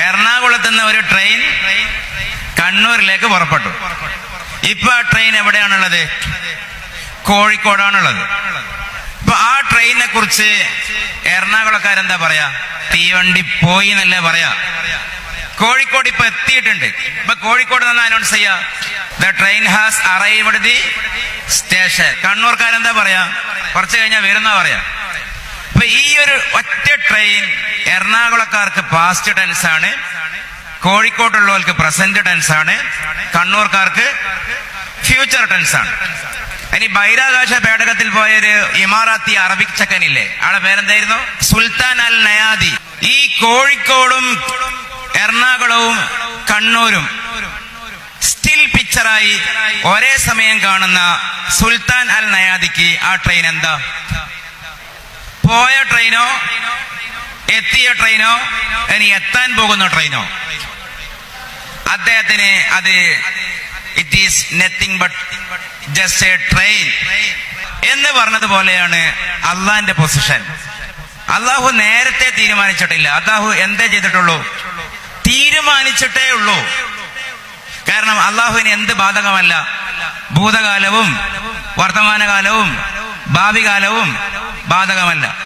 എറണാകുളത്ത് നിന്ന് ഒരു ട്രെയിൻ കണ്ണൂരിലേക്ക് പുറപ്പെട്ടു. ഇപ്പൊ ആ ട്രെയിൻ എവിടെയാണുള്ളത്? കോഴിക്കോടാണുള്ളത്. ഇപ്പൊ ആ ട്രെയിനിനെ കുറിച്ച് എറണാകുളക്കാരെന്താ പറയാ? തീവണ്ടി പോയി എന്നല്ലേ പറയാ? കോഴിക്കോട് ഇപ്പൊ എത്തിയിട്ടുണ്ട്. ഇപ്പൊ കോഴിക്കോട് നിന്ന് അനൗൺസ് ചെയ്യാ. The train has arrived the station കണ്ണൂർക്കാരെന്താ പറയാ? കുറച്ച് കഴിഞ്ഞാൽ വരുന്ന പറയാ. അപ്പൊ ഈ ഒരു ഒറ്റ ട്രെയിൻ എറണാകുളക്കാർക്ക് പാസ്റ്റ് ടെൻസ് ആണ്. കോഴിക്കോട്ടുള്ളവർക്ക് പ്രസന്റ് ടെൻസ് ആണ്. കണ്ണൂർക്കാർക്ക് ഫ്യൂച്ചർ ടെൻസ് ആണ്. ഇനി ബഹിരാകാശ പേടകത്തിൽ പോയൊരു ഇമാറാത്തി അറബിക് ചക്കനില്ലേ? ആളെ പേരെന്തായിരുന്നു? സുൽത്താൻ അൽ നയാദി. ഈ കോഴിക്കോടും എറണാകുളവും കണ്ണൂരും സ്റ്റിൽ പിക്ചറായി ഒരേ സമയം കാണുന്ന സുൽത്താൻ അൽ നയാദിക്ക് ആ ട്രെയിൻ എന്താ? പോയ ട്രെയിനോ എത്തിയ ട്രെയിനോ ഇനി എത്താൻ പോകുന്ന ട്രെയിനോ അദ്ദേഹത്തിന് അത് it is nothing but just a train എന്ന് പറഞ്ഞതുപോലെയാണ് അള്ളാന്റെ പൊസിഷൻ അള്ളാഹു നേരത്തെ തീരുമാനിച്ചിട്ടില്ല. അള്ളാഹു എന്തേ ചെയ്തിട്ടുള്ളൂ? തീരുമാനിച്ചിട്ടേ ഉള്ളൂ. കാരണം അള്ളാഹുവിന് എന്ത് ബാധകമല്ല. ഭൂതകാലവും വർത്തമാനകാലവും ഭാവി കാലവും ബാധകമല്ല.